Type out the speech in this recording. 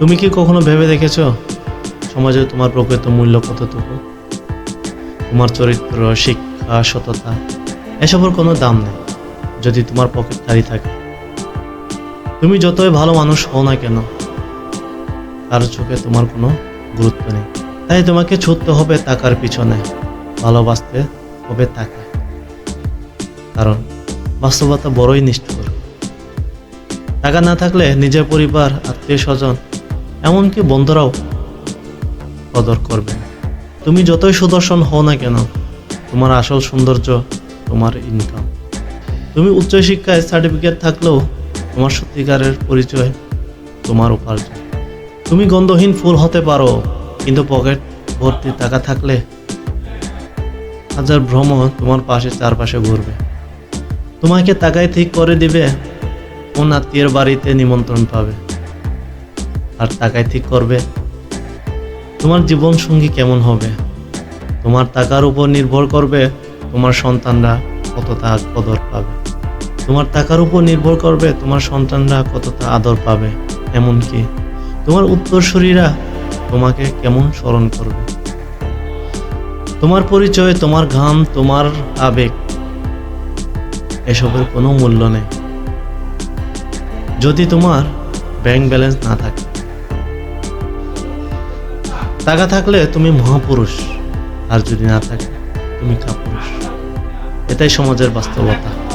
তুমি কি কখনো ভেবে দেখেছ? সমাজে তোমার প্রকৃত মূল্য কতটুকু? তোমার চরিত্র, শিক্ষা, সততা, এসবের কোনো দাম নেই, যদি তোমার পকেট খালি থাকে। তুমি যতই ভালো মানুষ হও না কেন কার চোখে তোমার কোনো গুরুত্ব নেই। তাই তোমাকে ছুটতে হবে টাকার পিছনে, ভালোবাসতে হবে তাকে কারণ বাস্তবতা বড়ই নিষ্ঠুর। টাকা না থাকলে নিজের পরিবার আত্মীয় স্বজন এমনকি বন্ধুরাও কদর করবে। তুমি যতই সুদর্শন হও না কেন, তোমার আসল সৌন্দর্য, তোমার ইনকাম তুমি উচ্চশিক্ষায় সার্টিফিকেট থাকলেও তোমার সত্যিকারের পরিচয় তোমার উপার্জন। তুমি গন্ধহীন ফুল হতে পারো, কিন্তু পকেট ভর্তি টাকা থাকলে হাজার ভ্রম তোমার পাশে চারপাশে ঘুরবে। তোমাকে টাকায় ঠিক করে দিবে, কোন আত্মীয়ের বাড়িতে নিমন্ত্রণ পাবে। আর টাকায় ঠিক করবে, তোমার জীবন সঙ্গী কেমন হবে? তোমার টাকার উপর নির্ভর করবে তোমার সন্তানরা কতটা কদর পাবে। তোমার টাকার উপর নির্ভর করবে তোমার সন্তানরা কতটা আদর পাবে, এমনকি তোমার উত্তরসূরিরা তোমাকে কেমন স্মরণ করবে। তোমার পরিচয়, তোমার ঘাম, তোমার আবেগ, এসবের কোনো মূল্য নেই। যদি তোমার ব্যাংক ব্যালেন্স না থাকে টাকা থাকলে তুমি মহাপুরুষ। আর যদি না থাকে তুমি কাপুরুষ। এটাই সমাজের বাস্তবতা।